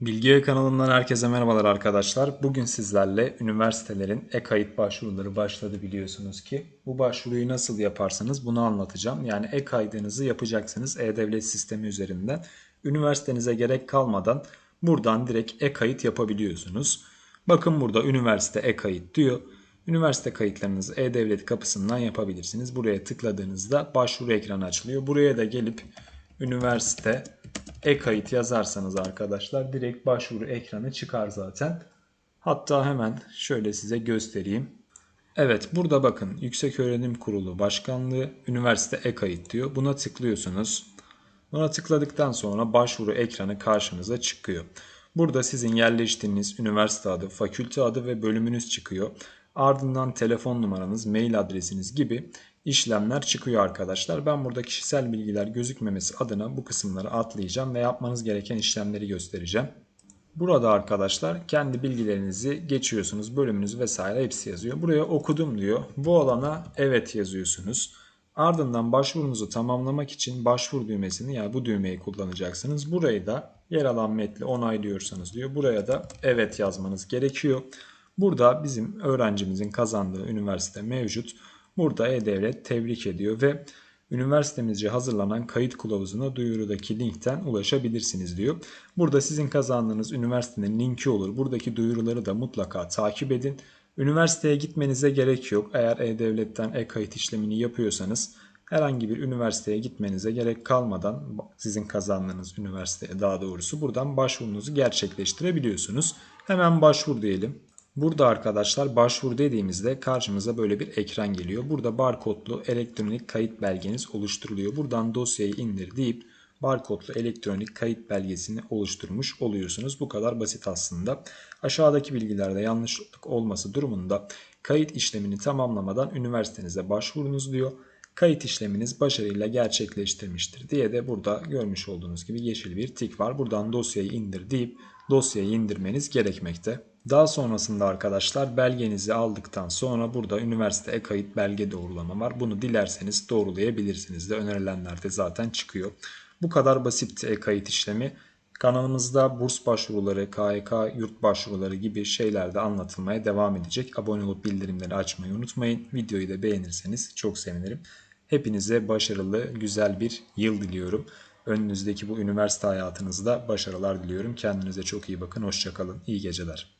Bilgi kanalından herkese merhabalar arkadaşlar. Bugün sizlerle üniversitelerin e-kayıt başvuruları başladı biliyorsunuz ki. Bu başvuruyu nasıl yaparsanız bunu anlatacağım. Yani e-kaydınızı yapacaksınız e-devlet sistemi üzerinden. Üniversitenize gerek kalmadan buradan direkt e-kayıt yapabiliyorsunuz. Bakın burada üniversite e-kayıt diyor. Üniversite kayıtlarınızı e-devlet kapısından yapabilirsiniz. Buraya tıkladığınızda başvuru ekranı açılıyor. Buraya da gelip üniversite e-kayıt yazarsanız arkadaşlar direkt başvuru ekranı çıkar zaten. Hatta hemen şöyle size göstereyim. Evet burada bakın Yükseköğrenim Kurulu Başkanlığı Üniversite e-kayıt diyor. Buna tıklıyorsunuz. Buna tıkladıktan sonra başvuru ekranı karşınıza çıkıyor. Burada sizin yerleştiğiniz üniversite adı, fakülte adı ve bölümünüz çıkıyor. Ardından telefon numaranız, mail adresiniz gibi işlemler çıkıyor arkadaşlar. Ben burada kişisel bilgiler gözükmemesi adına bu kısımları atlayacağım ve yapmanız gereken işlemleri göstereceğim. Burada arkadaşlar kendi bilgilerinizi geçiyorsunuz. Bölümünüz vesaire hepsi yazıyor. Buraya okudum diyor. Bu alana evet yazıyorsunuz. Ardından başvurunuzu tamamlamak için başvur düğmesini yani bu düğmeyi kullanacaksınız. Burayı da yer alan metni onaylıyorsanız diyor. Buraya da evet yazmanız gerekiyor. Burada bizim öğrencimizin kazandığı üniversite mevcut. Burada E-Devlet tebrik ediyor ve üniversitemizce hazırlanan kayıt kılavuzuna duyurudaki linkten ulaşabilirsiniz diyor. Burada sizin kazandığınız üniversitenin linki olur. Buradaki duyuruları da mutlaka takip edin. Üniversiteye gitmenize gerek yok. Eğer E-Devlet'ten e-kayıt işlemini yapıyorsanız herhangi bir üniversiteye gitmenize gerek kalmadan sizin kazandığınız üniversiteye daha doğrusu buradan başvurunuzu gerçekleştirebiliyorsunuz. Hemen başvur diyelim. Burada arkadaşlar başvur dediğimizde karşımıza böyle bir ekran geliyor. Burada barkodlu elektronik kayıt belgeniz oluşturuluyor. Buradan dosyayı indir deyip barkodlu elektronik kayıt belgesini oluşturmuş oluyorsunuz. Bu kadar basit aslında. Aşağıdaki bilgilerde yanlışlık olması durumunda kayıt işlemini tamamlamadan üniversitenize başvurunuz diyor. Kayıt işleminiz başarıyla gerçekleştirmiştir diye de burada görmüş olduğunuz gibi yeşil bir tik var. Buradan dosyayı indir deyip dosyayı indirmeniz gerekmekte. Daha sonrasında arkadaşlar belgenizi aldıktan sonra burada üniversite e-kayıt belge doğrulama var. Bunu dilerseniz doğrulayabilirsiniz de önerilenlerde zaten çıkıyor. Bu kadar basit e-kayıt işlemi. Kanalımızda burs başvuruları, KYK yurt başvuruları gibi şeyler de anlatılmaya devam edecek. Abone olup bildirimleri açmayı unutmayın. Videoyu da beğenirseniz çok sevinirim. Hepinize başarılı, güzel bir yıl diliyorum. Önünüzdeki bu üniversite hayatınızda başarılar diliyorum. Kendinize çok iyi bakın. Hoşçakalın. İyi geceler.